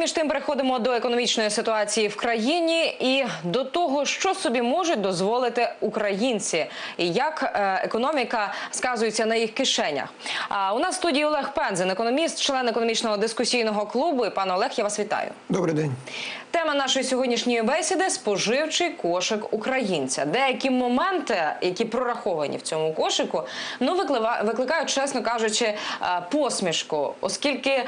між тим переходимо до економічної ситуації в країні і до того, що собі можуть дозволити українці, і як е, економіка сказується на їх кишенях. А у нас в студії Олег Пензен, економіст, член економічного дискусійного клубу. І пане Олег, я вас вітаю. Добрий день. Тема нашої сьогоднішньої бесіди споживчий кошик українця. Деякі моменти, які прораховані в цьому кошику, ну викликають, чесно кажучи, е, посмішку, оскільки е,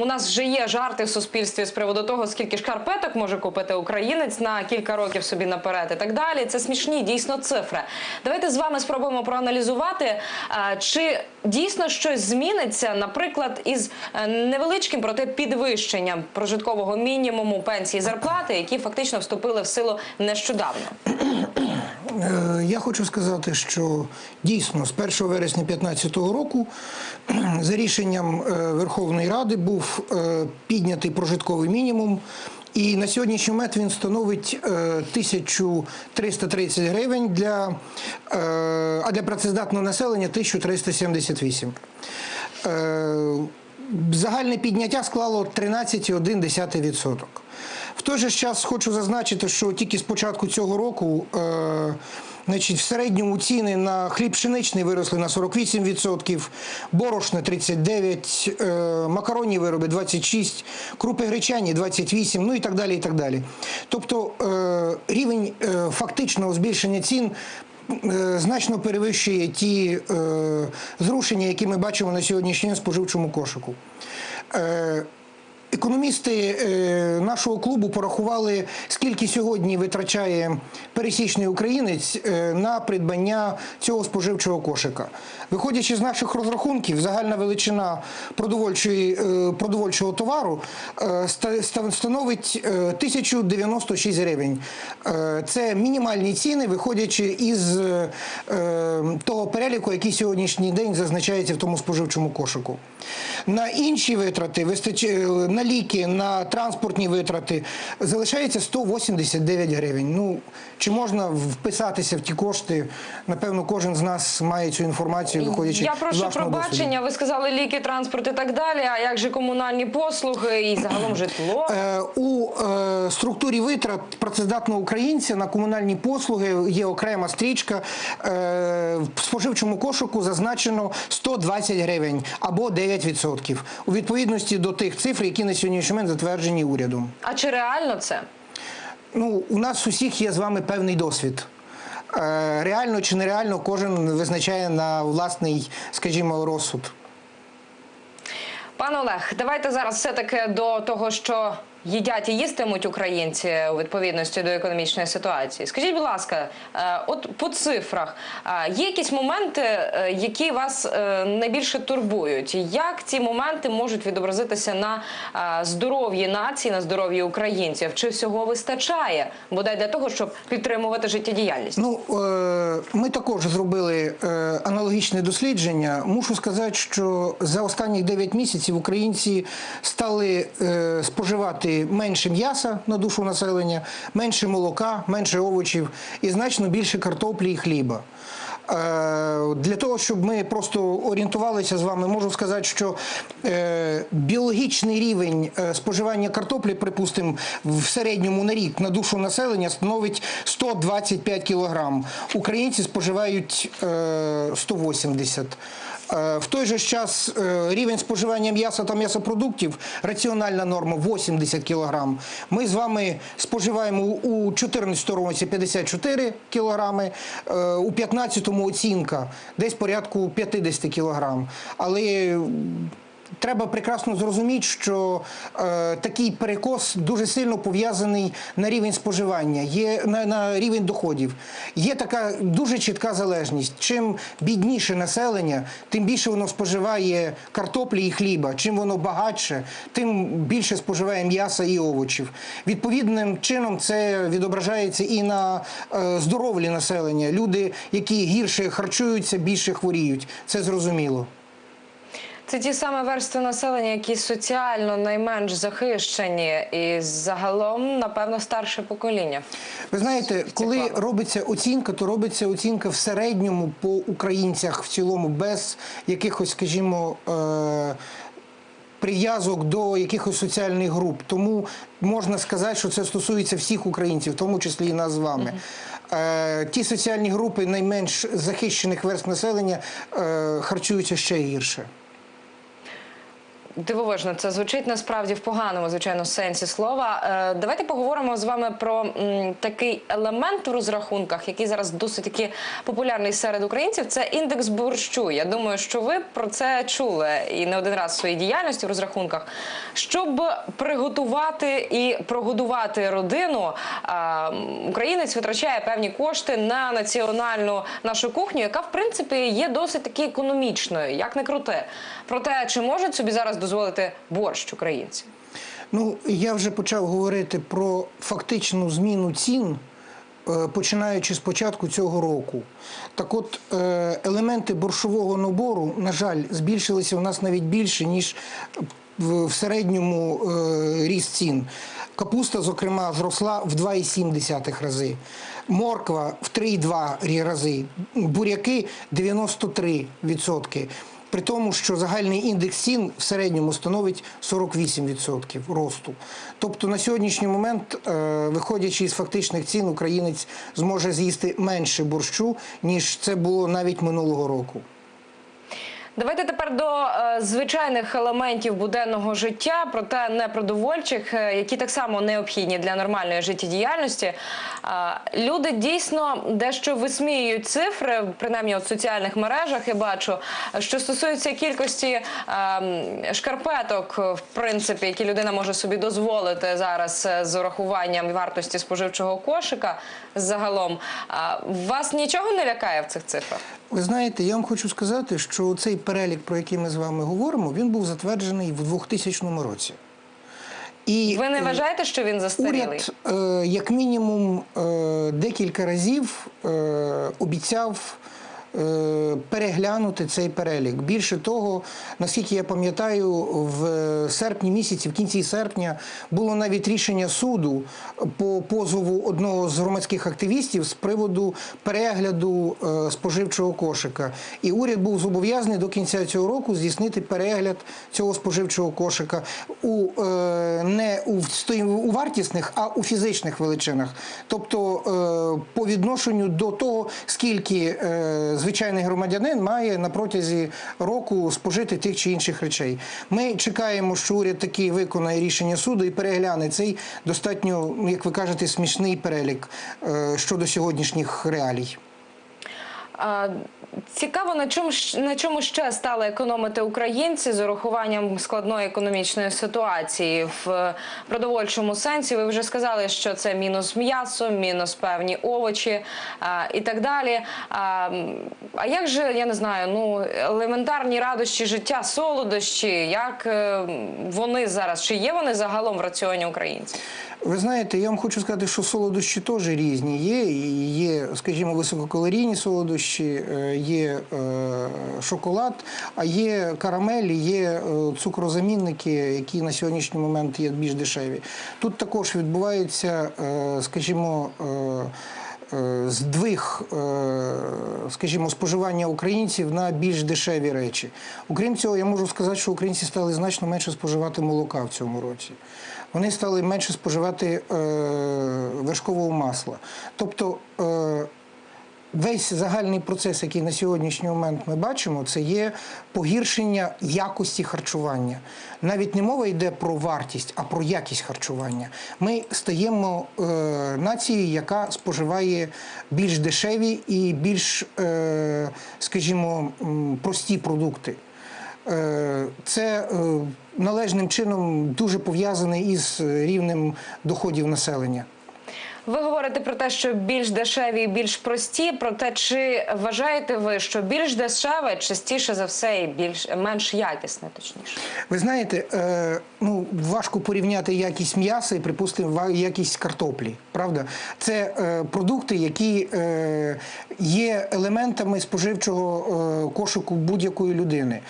у нас вже є жарти в суспільстві з приводу того, скільки шкарпеток може купити українець на кілька років собі наперед і так далі. Це смішні дійсно цифри. Давайте з вами спробуємо проаналізувати, е, чи дійсно щось зміниться, наприклад, із е, невеличким проте підвищенням прожиткового мінімуму пенсії зарплати, які фактично вступили в силу нещодавно. Е, Я хочу сказати, що дійсно з 1 вересня 2015 року за рішенням е, Верховної Ради був е, піднятий прожитковий мінімум. І на сьогоднішній момент він становить е, 1330 гривень для, а для працездатного населення 1378. Е, Загальне підняття склало 13,1%. В той же час хочу зазначити, що тільки з початку цього року е, значить, в середньому ціни на хліб пшеничний виросли на 48%, борошне 39%, е, макаронні вироби 26%, крупи гречані 28%, ну і так далі. і так далі. Тобто е, рівень е, фактичного збільшення цін е, значно перевищує ті зрушення, які ми бачимо на сьогоднішній день споживчому кошику. Економісти е, нашого клубу порахували, скільки сьогодні витрачає пересічний українець е, на придбання цього споживчого кошика. Виходячи з наших розрахунків, загальна величина е, продовольчого товару ста- ста- становить е, 1096 гривень. Це мінімальні ціни, виходячи із того переліку, який сьогоднішній день зазначається в тому споживчому кошику. На інші витрати вистачає на ліки, на транспортні витрати залишається 189 гривень. Ну чи можна вписатися в ті кошти? Напевно, кожен з нас має цю інформацію, виходячи Я прошу власного досвіду. Ви сказали ліки, транспорт і так далі. А як же комунальні послуги і загалом житло? Е, У е, структурі витрат працездатного українця на комунальні послуги є окрема стрічка. Е, В споживчому кошику зазначено 120 гривень або 9% у відповідності до тих цифр, які на сьогоднішній момент затверджені урядом. А чи реально це? Ну, у нас усіх є з вами певний досвід. Е, Реально чи нереально, кожен визначає на власний, скажімо, розсуд. Пане Олег, давайте зараз все-таки до того, що їдять і їстимуть українці у відповідності до економічної ситуації. Скажіть, будь ласка, е, от по цифрах е, є якісь моменти, е, які вас найбільше турбують? Як ці моменти можуть відобразитися на здоров'ї нації, на здоров'ї українців? Чи всього вистачає бодай для того, щоб підтримувати життєдіяльність? Ну, ми також зробили аналогічне дослідження. Мушу сказати, що за останні 9 місяців українці стали е, споживати менше м'яса на душу населення, менше молока, менше овочів і значно більше картоплі і хліба. Е, Для того, щоб ми просто орієнтувалися з вами, можу сказати, що е, біологічний рівень е, споживання картоплі, припустимо, в середньому на рік на душу населення становить 125 кілограм. Українці споживають е, 180. Е, В той же час е, рівень споживання м'яса та м'ясопродуктів, раціональна норма 80 кілограм. Ми з вами споживаємо у 2014 році 54 кілограми, е, у 2015 оцінка десь порядку 50 кілограм. Але Треба прекрасно зрозуміти, що е, такий перекос дуже сильно пов'язаний на рівень споживання, є на, на рівень доходів. Є така дуже чітка залежність. Чим бідніше населення, тим більше воно споживає картоплі і хліба. Чим воно багатше, тим більше споживає м'яса і овочів. Відповідним чином це відображається і на е, здоров'ї населення. Люди, які гірше харчуються, більше хворіють. Це зрозуміло. Це ті саме верстви населення, які соціально найменш захищені, і загалом, напевно, старше покоління. Ви знаєте, коли робиться оцінка, то робиться оцінка в середньому по українцях в цілому, без якихось, скажімо, е- прив'язок до якихось соціальних груп. Тому можна сказати, що це стосується всіх українців, в тому числі і нас з вами. Е, Ті соціальні групи найменш захищених верст населення е, харчуються ще гірше. Дивовижно, це звучить насправді в поганому, звичайно, сенсі слова. Е, давайте поговоримо з вами про такий елемент в розрахунках, який зараз досить таки популярний серед українців. Це індекс борщу. Я думаю, що ви про це чули і не один раз в своїй діяльності в розрахунках. Щоб приготувати і прогодувати родину, е, українець витрачає певні кошти на національну нашу кухню, яка в принципі є досить таки економічною, як не крути. Проте, чи можуть собі зараз дозволити борщ українці? Ну, я вже почав говорити про фактичну зміну цін, е, починаючи з початку цього року. Так от, е, елементи борщового набору, на жаль, збільшилися у нас навіть більше, ніж в в середньому е, ріст цін. Капуста, зокрема, зросла в 2,7 рази. Морква в 3,2 рази. Буряки 93%. При тому, що загальний індекс цін в середньому становить 48% росту. Тобто на сьогоднішній момент, е, виходячи із фактичних цін, українець зможе з'їсти менше борщу, ніж це було навіть минулого року. Давайте тепер до е, звичайних елементів буденного життя, проте не продовольчих, е, які так само необхідні для нормальної життєдіяльності. Е, люди дійсно дещо висміюють цифри, принаймні в соціальних мережах. Я бачу, що стосується кількості шкарпеток, в принципі, які людина може собі дозволити зараз з урахуванням вартості споживчого кошика загалом. Вас нічого не лякає в цих цифрах? Ви знаєте, я вам хочу сказати, що цей перелік, про який ми з вами говоримо, він був затверджений в 2000 році. І Ви не е, вважаєте, що він застарілий? Уряд, е, як мінімум, е, декілька разів е, обіцяв переглянути цей перелік. Більше того, наскільки я пам'ятаю, в серпні місяці, в кінці серпня, було навіть рішення суду по позову одного з громадських активістів з приводу перегляду е, споживчого кошика. І уряд був зобов'язаний до кінця цього року здійснити перегляд цього споживчого кошика у е, не у, у вартісних, а у фізичних величинах. Тобто е, по відношенню до того, скільки е, звичайний громадянин має на протязі року спожити тих чи інших речей. Ми чекаємо, що уряд таки виконає рішення суду і перегляне цей достатньо, як ви кажете, смішний перелік е, щодо сьогоднішніх реалій. Цікаво, на чому на чому ще стали економити українці з урахуванням складної економічної ситуації в продовольчому сенсі. Ви вже сказали, що це мінус м'ясо, мінус певні овочі а, і так далі. А, а як же я не знаю, ну елементарні радощі життя, солодощі, як е, вони зараз чи є вони загалом в раціоні українців? Ви знаєте, я вам хочу сказати, що солодощі теж різні є. Є, скажімо, висококалорійні солодощі, е, є е, шоколад, а є карамелі, є е, цукрозамінники, які на сьогоднішній момент є більш дешеві. Тут також відбувається, скажімо, здвиг, скажімо, споживання українців на більш дешеві речі. Окрім цього, я можу сказати, що українці стали значно менше споживати молока в цьому році. Вони стали менше споживати е, вершкового масла. Тобто е, весь загальний процес, який на сьогоднішній момент ми бачимо, це є погіршення якості харчування. Навіть не мова йде про вартість, а про якість харчування. Ми стаємо е, нацією, яка споживає більш дешеві і більш, е, скажімо, прості продукти. Е, Це е, належним чином дуже пов'язане із рівнем доходів населення. Ви говорите про те, що більш дешеві і більш прості. Проте чи вважаєте ви, що більш дешеве частіше за все і більш менш якісне, точніше? Ви знаєте, е, ну важко порівняти якість м'яса і, припустимо, якість картоплі. Правда, це е, продукти, які е, є елементами споживчого е, кошику будь-якої людини.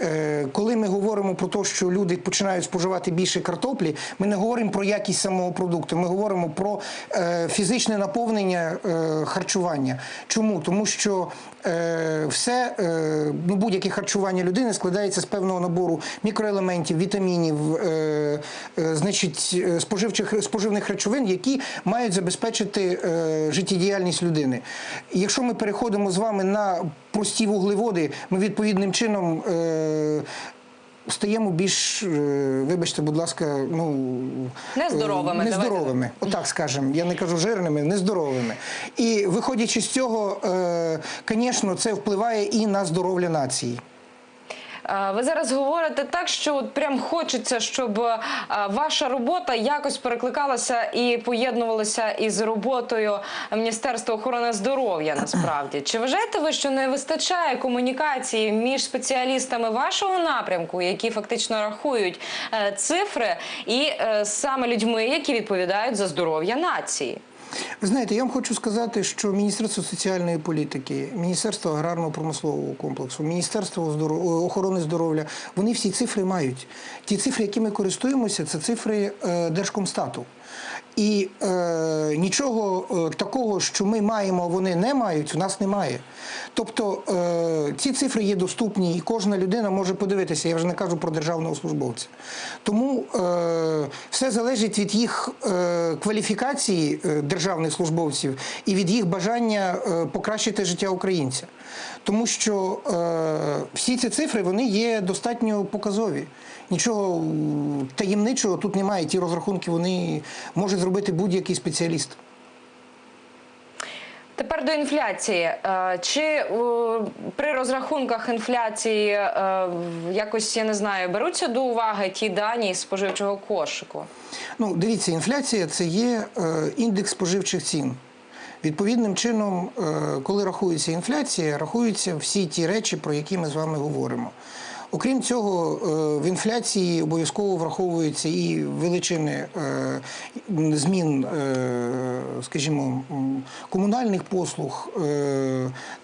Е, Коли ми говоримо про те, що люди починають споживати більше картоплі, ми не говоримо про якість самого продукту, ми говоримо про е, фізичне наповнення е, харчування. Чому? Тому що все, ну, будь-яке харчування людини складається з певного набору мікроелементів, вітамінів, значить, споживчих, споживних речовин, які мають забезпечити життєдіяльність людини. Якщо ми переходимо з вами на прості вуглеводи, ми відповідним чином. Е, Стаємо більш, е, вибачте, будь ласка, ну Нездоровими, е, нездоровими, отак скажемо. Я не кажу жирними, нездоровими. І виходячи з цього, звісно, це впливає і на здоров'я нації. Ви зараз говорите так, що от прям хочеться, щоб ваша робота якось перекликалася і поєднувалася із роботою Міністерства охорони здоров'я. Насправді, чи вважаєте ви, що не вистачає комунікації між спеціалістами вашого напрямку, які фактично рахують е, цифри, і е, саме людьми, які відповідають за здоров'я нації? Ви знаєте, я вам хочу сказати, що Міністерство соціальної політики, Міністерство аграрно-промислового комплексу, Міністерство охорони здоров'я, вони всі цифри мають. Ті цифри, якими користуємося, це цифри е, Держкомстату. І е, нічого е, такого, що ми маємо, вони не мають, у нас немає. Тобто е, ці цифри є доступні, і кожна людина може подивитися. Я вже не кажу про державного службовця. Тому е, все залежить від їх е, кваліфікації е, державних службовців і від їх бажання е, покращити життя українця. Тому що е, всі ці цифри вони є достатньо показові. Нічого таємничого тут немає. Ті розрахунки вони може зробити будь-який спеціаліст. Тепер до інфляції. Е, Чи при розрахунках інфляції е, якось я не знаю, беруться до уваги ті дані із споживчого кошику? Ну, дивіться, інфляція це є е, індекс споживчих цін. Відповідним чином, коли рахується інфляція, рахуються всі ті речі, про які ми з вами говоримо. Окрім цього, е, в інфляції обов'язково враховуються і величини е, змін, е, скажімо, комунальних послуг,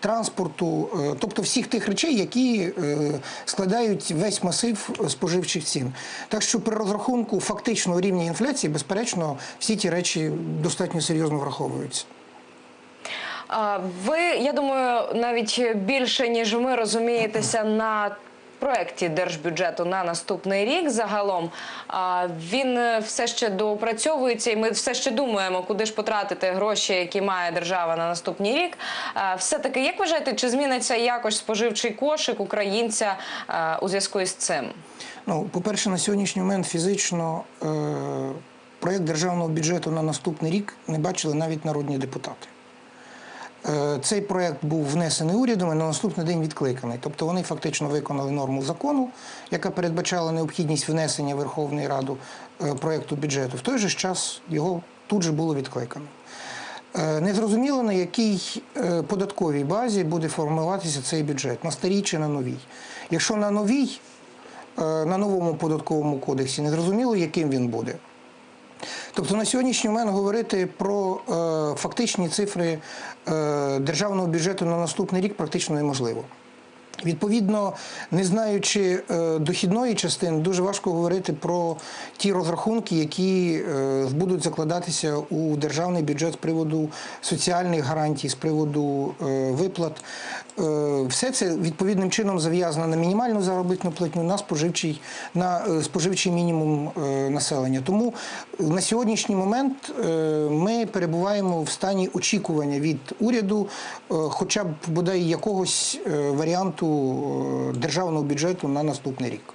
транспорту, тобто всіх тих речей, які складають весь масив споживчих цін. Так що при розрахунку фактичного рівня інфляції, безперечно, всі ті речі достатньо серйозно враховуються. Ви, я думаю, навіть більше ніж ми розумієтеся на проєкті держбюджету на наступний рік загалом. Він е, все ще доопрацьовується, і ми все ще думаємо, куди ж потратити гроші, які має держава на наступний рік. А, Все-таки, як вважаєте, чи зміниться якось споживчий кошик українця у зв'язку із цим? Ну, по-перше, на сьогоднішній момент фізично е, проєкт державного бюджету на наступний рік не бачили навіть народні депутати. Е, Цей проєкт був внесений урядом і на наступний день відкликаний. Тобто вони фактично виконали норму закону, яка передбачала необхідність внесення Верховної Ради е, проєкту бюджету. В той же час його тут же було відкликано. Е, Незрозуміло, на якій податковій базі буде формуватися цей бюджет, на старій чи на новій. Якщо на новій, на новому податковому кодексі, незрозуміло, яким він буде. Тобто на сьогоднішній момент говорити про е, фактичні цифри е, державного бюджету на наступний рік практично неможливо. Відповідно, не знаючи е, дохідної частини, дуже важко говорити про ті розрахунки, які е, будуть закладатися у державний бюджет з приводу соціальних гарантій, з приводу е, виплат. Все це відповідним чином зав'язано на мінімальну заробітну платню, на споживчий, на споживчий мінімум населення. Тому на сьогоднішній момент ми перебуваємо в стані очікування від уряду, хоча б бодай якогось варіанту е, державного бюджету на наступний рік.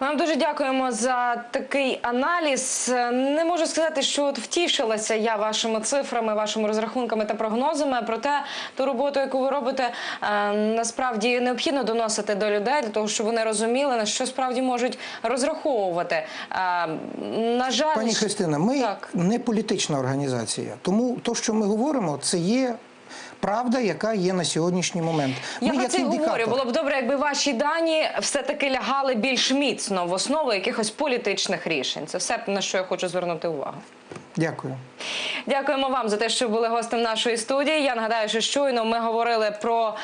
Вам дуже дякуємо за такий аналіз. Не можу сказати, що от втішилася я вашими цифрами, вашими розрахунками та прогнозами. Проте ту роботу, яку ви робите, е, насправді необхідно доносити до людей для того, щоб вони розуміли на що справді можуть розраховувати. Е, На жаль, Пані Христина, ми так. не політична організація, тому то, що ми говоримо, це є правда, яка є на сьогоднішній момент. Я про це говорю. Було б добре, якби ваші дані все-таки лягали більш міцно в основу якихось політичних рішень. Це все на що я хочу звернути увагу. Дякую. Дякуємо вам за те, що були гостем нашої студії. Я нагадаю, що щойно ми говорили про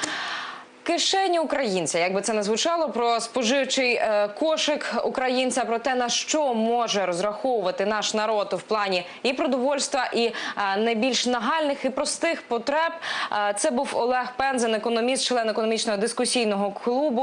кишені українця, як би це не звучало, про споживчий е, кошик українця, про те, на що може розраховувати наш народ в плані і продовольства, і е, найбільш нагальних і простих потреб. Е, це був Олег Пензен, економіст, член економічного дискусійного клубу.